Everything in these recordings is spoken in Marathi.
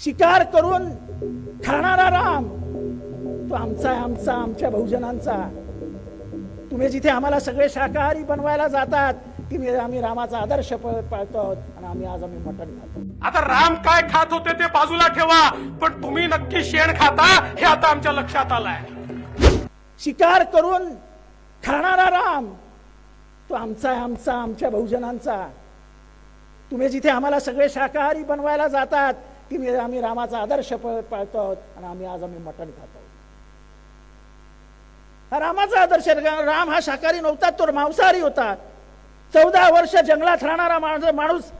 शिकार करून खाणारा राम. तो आमचा आहे, आमचा आमच्या बहुजनांचा. तुम्ही जिथे आम्हाला सगळे शाकाहारी बनवायला जातात तिथे आम्ही रामाचा आदर्श पाळतो आणि आम्ही आज आम्ही मटण खातो. आता राम काय खात होते ते बाजूला ठेवा पण तुम्ही नक्की शेण खाता हे आता आमच्या लक्षात आलंय. शिकार करून खाणारा राम. तो आमचा आहे, आमचा आमच्या बहुजनांचा. तुम्ही जिथे आम्हाला सगळे शाकाहारी बनवायला जातात तिथे आम्ही रामाचा आदर्श पाळतो आहोत आणि आम्ही आज आम्ही मटण खातो हा रामाचा आदर्श राम हा शाकाहारी नव्हता तो मांसाहारी होता. चौदा वर्ष जंगलात राहणारा माणूस माणूस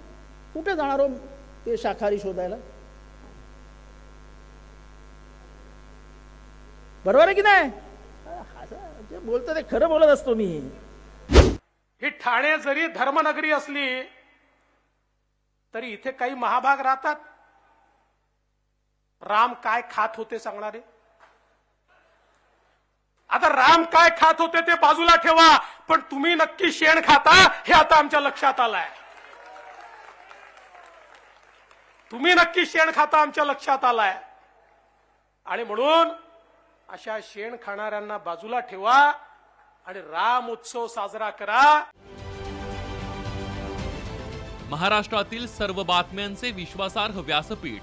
कुठे जाणार हो ते शाकाहारी शोधायला? बरोबर आहे की नाही? जे बोलतो ते खरं बोलत असतो मी. ही ठाणे जरी धर्मनगरी असली तरी इथे काही महाभाग राहतात. राम काय खात होते सांगणारे? आता राम काय खात होते ते बाजूला ठेवा पण तुम्ही नक्की शेण खाता हे आता आमच्या लक्षात आलंय. तुम्ही नक्की शेण खाता आमच्या लक्षात आलाय. आणि म्हणून अशा शेण खाणाऱ्यांना बाजूला ठेवा आणि राम उत्सव साजरा करा. महाराष्ट्रातील सर्व बातम्यांचे विश्वासार्ह व्यासपीठ